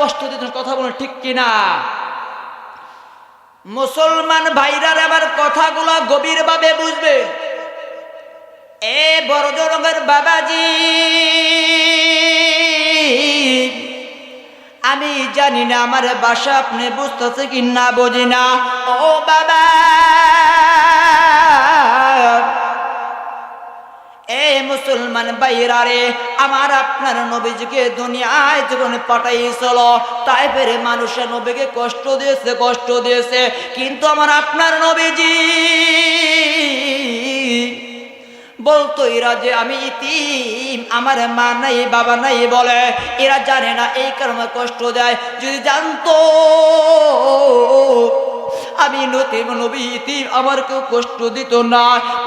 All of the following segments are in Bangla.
কষ্ট দিতেন কথা বলেন ঠিক কিনা? মুসলমান ভাইরার আবার কথাগুলো গভীর ভাবে বুঝবে। এ বড়জনকের বাবাজি, আমি জানি না আমার বাসা আপনি বুঝতেছে কি না বুঝি না। ও বাবা! মুসলমান বাইরা রে, আমার আপনার নবীজিকে দুনিয়ায় জীবনে পাঠাইছিল। তাই ফেরে মানুষের নবীকে কষ্ট দিয়েছে কষ্ট দিয়েছে। কিন্তু আমার আপনার নবীজি বলতো, এরা যে আমি ইতিম, আমার মা নাই, বাবা নাই বলে, এরা জানে না, এই কারণে কষ্ট দেয়। যদি জানতো আমি নতিম নবী ইতিম আমার কেউ কষ্ট দিত না।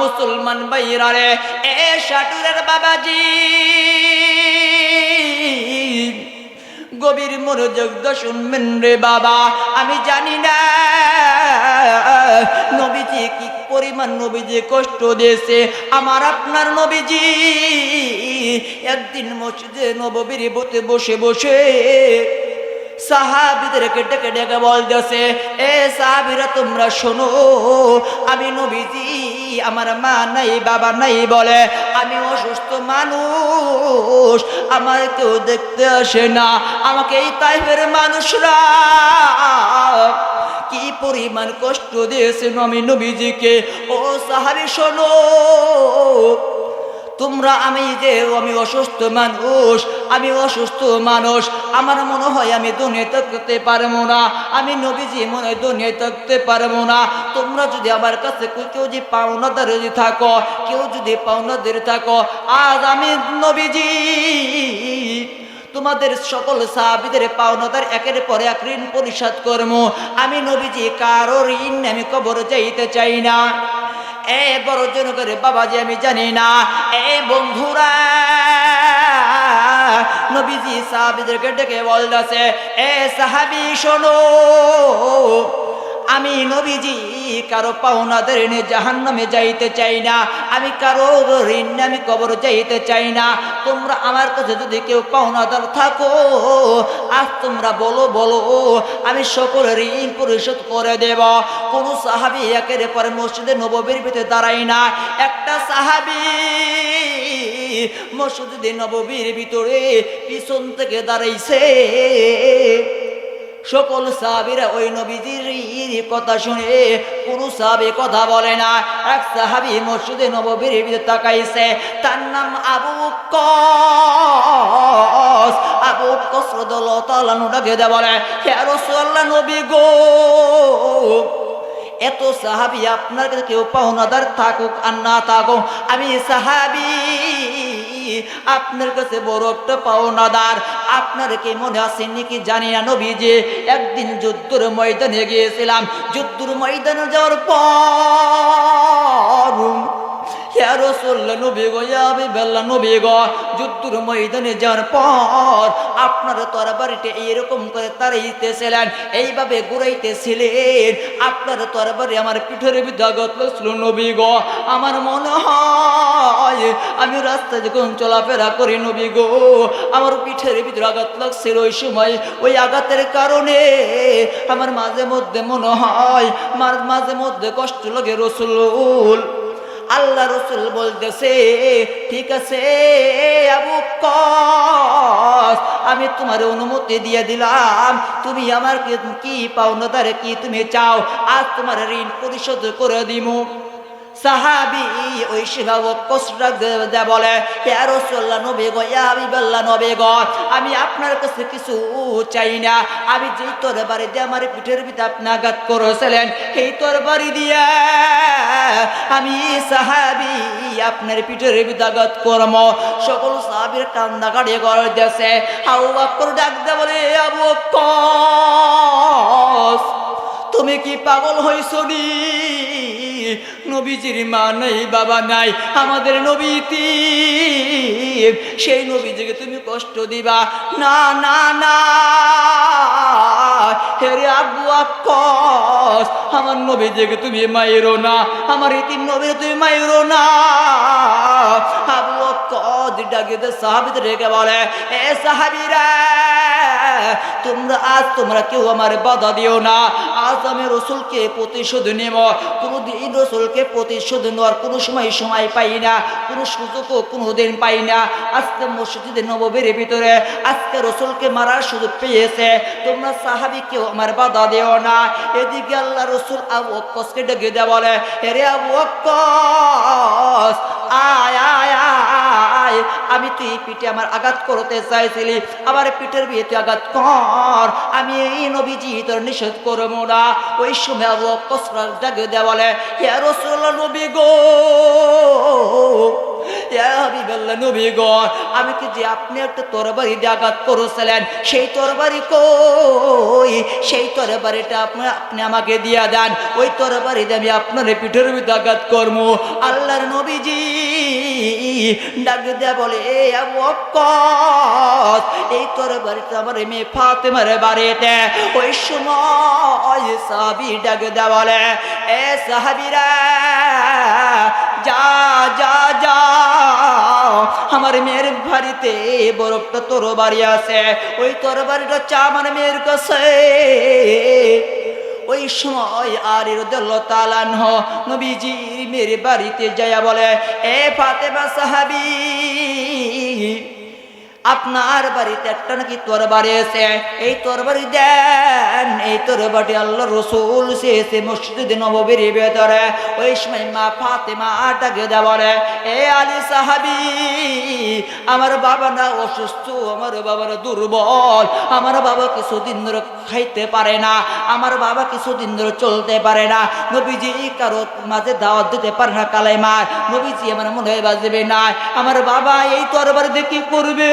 মুসলমান ভাইরা রে, এ সাটুরের বাবাজি। গভীর মনোযোগ শুনবেন রে বাবা, আমি জানি না নবীজি কি পরিমাণ নবীজি কষ্ট দিয়েছে। আমার আপনার নবীজি একদিন মসজিদে নববীর বসে বসে সাহাবিদেরকে ডেকে ডেকে বলতেছে, এ সাহাবিরা, তোমরা শোনো, আমি নবীজি, আমার মা নাই, বাবা নাই বলে, আমি অসুস্থ মানুষ, আমার কেউ দেখতে আসে না, আমাকে এই টাইপের মানুষরা কি পরিমাণ কষ্ট দিয়েছেন আমি নবীজিকে। ও সাহাবি, শোনো তোমরা আমি যে আমি অসুস্থ মানুষ, আমি অসুস্থ মানুষ, আমার মনে হয় আমি দুনিয়া থাকতে পারব না, আমি নবীজি মনে হয় দুনিয়া থাকতে পারব না। তোমরা যদি আমার কাছে কেউ যদি পাওনাদার যদি থাকো, কেউ যদি পাওনা পাওনাদের থাকো, আজ আমি নবীজি তোমাদের সকল সাহাবিদের পাওনাদার একের পরে এক ঋণ পরিশোধ করব। আমি নবীজি কারও ঋণ আমি কবর যাইতে চাই না। এ বড় জন করে বাবাজি আমি জানি না, এ বন্ধুরা, নবীজি সাহাবিদেরকে ডেকে বলতেছে, এ সাহাবি শোনো আমি নবীজি, কারও পাওনাদের এনে জাহান নামে যাইতে চাই না। আমি কারও ঋণ আমি কবর যাইতে চাই না। তোমরা আমার কাছে যদি কেউ পাওনাদার থাকো, আজ তোমরা বলো বলো, আমি সকল ঋণ পরিশোধ করে দেব। কোন সাহাবি একের পরে মসজিদে নববীর ভিতরে দাঁড়াই না। একটা সাহাবি মসজিদে নববীর ভিতরে পিছন থেকে দাঁড়াইছে। সকল সাহাবিরা ওই নবীজির কথা শুনে কোন সাহাবি কথা বলে না। এক সাহাবি মসজিদে নববীর ভিতরে তাকাইছে, তার নাম আবু কস আবু কস রাদিয়াল্লাহু তাআলা ডাকে দে বলে, হে রাসূলুল্লাহ নবী গো, এত সাহাবি আপনার কাছে কেউ পাওনাদার থাকুক আর না থাকুক, আমি সাহাবি আপনার কাছে বড় একটা পাওনাদার। আপনার কি মনে আছে নাকি জানি না নবী যে একদিন যুদ্ধর ময়দানে গিয়েছিলাম। যুদ্ধর ময়দানে যাওয়ার পর ইয়া রাসূলুল্লাহ নবী গো ইয়া হাবিবাল্লাহ নবী গো যুদ্ধর ময়দানে যাওয়ার পর আপনার তরবারিটা এইরকম করে তাড়াইতেছিলেন এইভাবে ঘুরাইতেছিলেন, আপনার তরবারি আমার পিঠের বিদ্যাগত লাগছিল নবী গো আমার মনে হয় আমি রাস্তায় যখন চলাফেরা করি নবী গো আমার পিঠের ভিতরে আঘাত লাগছিল ওই সময়। ওই আঘাতের কারণে আমার মাঝে মধ্যে মনে হয়, মাঝে মধ্যে কষ্ট লাগে রসুল। আল্লাহ রসুল বলতেছে, ঠিক আছে আমি তোমার অনুমতি দিয়ে দিলাম। তুমি আমার কি- পাওনা পাওনাদারে কি তুমি চাও? আর তোমার ঋণ পরিশোধ করে দিমু। সাহাবি ওই শিলাবক কসরা বলে, হে রাসূলুল্লাহ, নবী গো ইয়া হাবিবাল্লাহ, নবী গো, আমি আপনার কাছে কিছু চাই না। আমি যেই তরবারি দিয়ে আমার পিঠের ভিতরে আপনি আঘাত করেছিলেন এই তরবারি দিয়ে আমি সাহাবি আপনার পিঠের আঘাত করম সকল সাহাবির কান্দা কাটিয়ে করে দেশে হাউ বাক্কর ডাক দে বলে, আবু তুমি কি পাগল হইছ নি? নবীজির মা নাই, বাবা নাই, আমাদের নবীতি সেই নবীজিকে তুমি কষ্ট দিবা। না না না। হেরে আবু আক্কস আমার নবীজিকে তুমি মাইরো না। আমার ইতিম নবী তুমি মাইরো না। আবু আক্কস ডাকে সাহাবিদের রেখে বলে, এ সাহাবিরা, তোমরা আজ তোমরা কেউ আমার বাধা দিও না। আজ আমি রসুলকে প্রতিশোধ নেব। কোনোদিন রসুলকে প্রতিশোধ নেওয়ার কোনো সময় সময় পাই না, কোনো সুযোগও কোনো দিন পাই না। আজকে মসজিদে নববীর ভিতরে আজকে রসুলকে মারার সুযোগ পেয়েছে। তোমরা সাহাবি কেউ আমার বাধা দিও না। এদিকে আল্লাহ রসুল আবু অক্কসকে ডেকে দেওয়া বলে আবু অক্কস আয় আয় আয়, আমি তুই পিঠে আমার আঘাত করতে চাইছিলি। আবার পিঠের বিয়ে তুই আঘাত কর। আমি এই নবীজি তোর নিষেধ করব না। ওই সময় আবু অক্কস ডাকে দেওয়া বলে, হে রসুল নবী গো হাবিবাল্লাহ নবী আমি কি যে আপনি একটা তরবারি দিয়ে করেছিলেন? সেই তরবারি কই? সেই তরবারিটা আপনি আপনি আমাকে দিয়া দেন। ওই তরবারি দিয়ে আমি আপনার পিঠের ভিতরে আঘাত করব। আল্লাহর নবীজি ডাক দেয়া বলে, এ সাহাবিরা, যা যা যা আমার মেয়ের বাড়িতে বরফটা তোর বাড়ি আছে। ওই তোর বাড়িটা চা আমার মেয়ের কাছে। ওই সময় আর তালান নবীজির মেয়ের বাড়িতে যাইয়া বলে, এ ফাতেমা সাহাবি আপনার বাড়িতে একটা নাকি তরবারি আছে? এই তরবারি দেন, এই তরবারি আল্লাহ রসুল সে মসজিদ নববীর ভেতরে। ওই সময় মা ফাতেমা ডাকে দেওয়ারে এ আলী সাহাবি, আমার বাবা না অসুস্থ, আমার বাবার দুর্বল, আমার বাবা কিছুদিন ধরে খাইতে পারে না, আমার বাবা কিছুদিন ধরে চলতে পারে না, নবীজি কারও মাঝে দাওয়াত দিতে পারে না কালাই মার নবীজি আমার মনে হয় বাজবে না, আমার বাবা এই তরবারি দিয়ে কি করবে?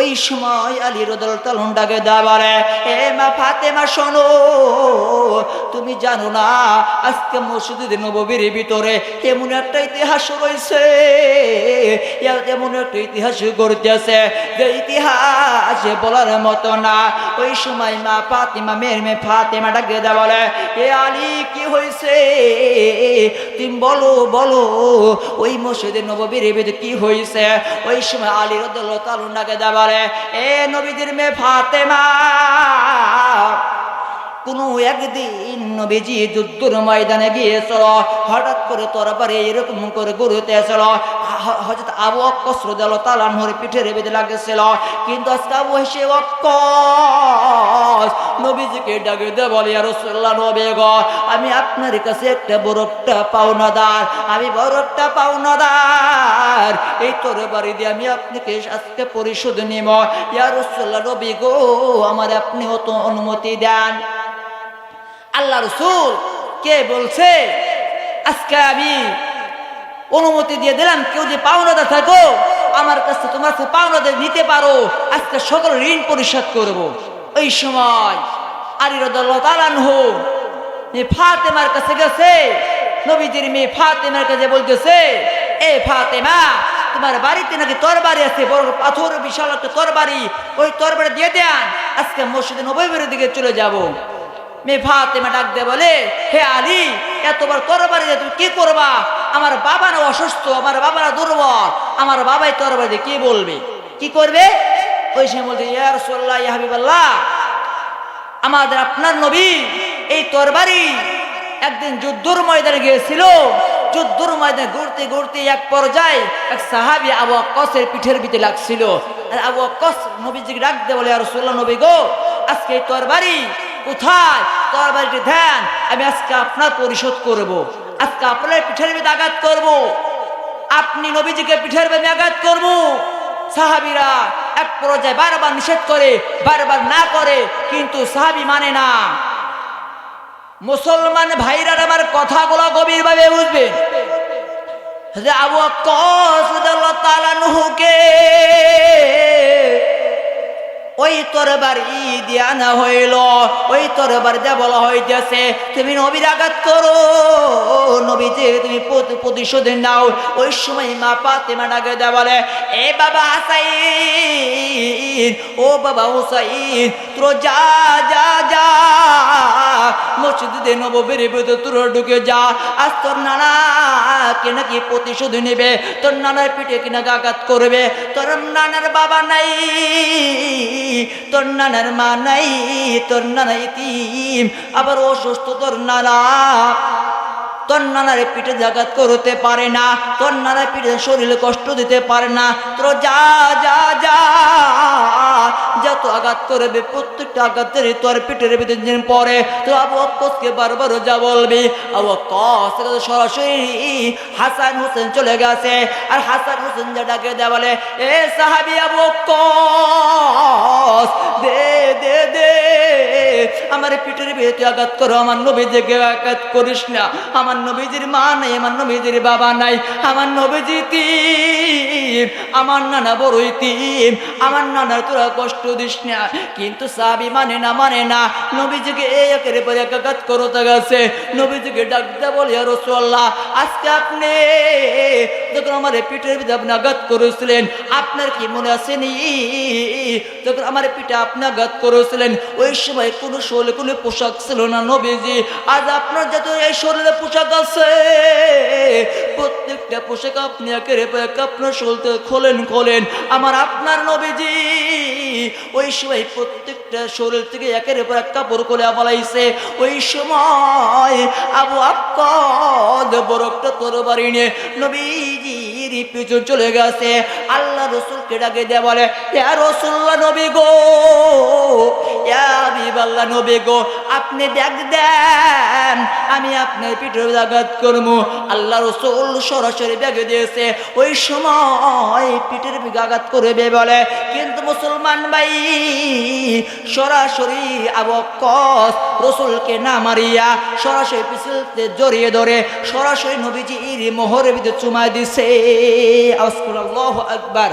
ওই সময় আলী রদল তলন ডাকে দাবারে এ মা ফাতেমা, শোনো, তুমি জানো না, আজকে মসজিদ নববীর ভিতরে এমন একটা ইতিহাস রয়েছে এমন একটা ইতিহাস করতেছে যে ইতিহাস বলার মতো না। ওই সময় মা ফাতিমা, মেয়ের মেয়ে ফাতেমা ডাকে বলে, এ আলী, কি হয়েছে? তুমি বলো বলো, ওই মসজিদের নববীর ভিতরে কি হয়েছে? ওই সময় আলী রদল তালুন ডাকে দা বলে এ নবীদের মেয়ে ফাতেমা কোনো একদিন নবীজি যুদ্ধর ময়দানে গিয়েছিল, হঠাৎ করে তরবারে এরকম করে গরুতেছিল হজরত আবু অক্কস রোদাল তালানহর পিঠের বেঁধে লাগেছিল। কিন্তু আজকে আবু হেসে, অক্কস, নবীজিকে ডাকে দে, বলে নবী গো, আমি আপনার কাছে একটা বরফটা পাওনাদার, আমি বরফটা পাওনাদার, এই তোর বাড়ি দিয়ে আমি আপনাকে আজকে পরিশোধ নিব। ইয়া রসুল্লাহ নবী গো, আমার আপনি অত অনুমতি দেন। আল্লাহ রসুল, কে বলছে? আজকে আমি অনুমতি দিয়ে দিলাম, কেউ যে পাওনাদা থাকো, আমার কাছে তোমার কাছে পাওনাদা নিতে পারো। আজকে সকল ঋণ পরিশোধ করব। ওই সময় আলী রদালানহ ফাতেমার কাছে গেছে। নবীজির মেয়ে ফাতেমার কাছে বলতেছে, এ ফাতেমা, তোমার বাড়িতে নাকি তরবারি আছে? বড় পাথর, বিশাল একটা তরবারি। ওই তরবারি দিয়ে দেন। আজকে মসজিদে নবীর দিকে চলে যাব। মেয়ে ফাতেমা ডাক দে বলে, হে আলী এতবার তরবারি দিয়ে তুমি কি করবা? আমার বাবা না অসুস্থ, আমার বাবারা দুর্বল। আমার বাবাই তরবারি দিয়ে কি বলবে? কি করবে? ওই সময় বলছে, ইয়া রাসূলুল্লাহ, ইয়া আমাদের আপনার নবী এই তরবারি একদিন যুদ্ধর ময়দানে গিয়েছিল। যুদ্ধর ময়দানে ঘুরতে ঘুরতে এক পর্যায়ে এক সাহাবি আবু আক্কাসের পিঠের ভিতরে লাগছিল। আর আবু আক্কাস নবীজিকে ডাক দে বলে আর রাসূলুল্লাহ নবী গো, আজকে এই তরবারি কোথায়? তরবারিটি ধ্যান আমি আজকে আপনার পরিশোধ করব। আজকে আপনার পিঠের আঘাত। আপনি নবীজিকে পিঠের আঘাত। সাহাবিরা এক পর্যায়ে বারবার নিষেধ করে, বারবার না করে, কিন্তু সাহাবি মানে না মুসলমান ভাইরা আমার কথাগুলো গভীরভাবে বুঝবেন আবু আনহুকে ওই তরবার ই দিয়া আনা হইল, ওই তরবার দিয়ে বলা হইতেছে, তুমি নবীর আঘাত করো নবী যে তুমি প্রতি- প্রতিশোধ নাও। ওই সময় মা পাতেমা ডাকে দেয়া বলে, এ বাবা ও বাবা হুসাইন তোর যা যা যা। মসজিদে নববীর ভিতরে তোর ঢুকে যা। আজ তোর নানা কে নাকি প্রতিশোধ নেবে, তোর নানার পিঠে কিনা আঘাত করবে। তোর নানার বাবা নাই, তোর নানার মা নাই, তোর নানা ইতিম, আবার অসুস্থ তোর নানা। তোর নানার পিঠে জাগাত করতে পারে না তোর নানার পিঠে শরীরে কষ্ট দিতে পারে না। তোর যা যা যা, যত আঘাত করবে, প্রত্যেকটা আঘাতের তোর পিঠের ভিতরে দিন পরে তো আবু অক্কসকে বারবার যা বলবি, আবু অক্কস সরাসরি হাসান হোসেন চলে গেছে। আর হাসান হোসেন যা ডাকে দেয়া বলে, এ সাহাবি আবু অক্কস দে দে দে, আমার পিঠের ভিতরে আঘাত করো, আমার নবীজিকে আঘাত করিস না। আমার নবীজির মা নাই, আমার নবীজির বাবা নাই, আমার নবীজি তিম আমার নানা বড় তিম আমার নানার তোরা কষ্ট দিস না। কিন্তু সাবি মানে না মানে না, নবীজিকে এই একের পরে এক আঘাত করতে গেছে। নবীজিকে ডাকতে বলে রসোল্লাহ আজকে আপনি যখন আমার পিঠের ভিতরে আপনি আঘাত করেছিলেন, আপনার কি মনে আছে নি? যখন আমার পিঠে আপনি আঘাত করেছিলেন, ওই সময় কোনো শোলে কোনো পোশাক ছিল না নবীজি। আজ আপনার যত এই শরীরে পোশাক আছে, প্রত্যেকটা পোশাক আপনি পর এক আপনার শরীরতে খোলেন খোলেন। আমার আপনার নবীজি ওই সময় প্রত্যেকটা শরীর থেকে একের পর এক কাপড় খুলে বলাইছে ওই সময় আবু আক্কদ বড় একটা তরবারি নিয়ে নবীজির পিছন চলে গেছে। আল্লাহ রসুলকে ডাকে দেয়া বলে রসুল্লাহ নবী গো হাবিবাল্লাহ নবী গো, আপনি দেখ দেন, আমি আপনার পিঠের আঘাত করব। আল্লাহ রসুল সরাসরি ব্যাগে দিয়েছে, ওই সময় পিঠের আঘাত করবে বলে। কিন্তু মুসলমান ভাই, সরাসরি আবকস রসুলকে না মারিয়া সরাসরি পিছলতে জড়িয়ে ধরে সরাসরি নবীজির মোহরের ভিতরে চুমায় দিছে। আল্লাহ আকবার।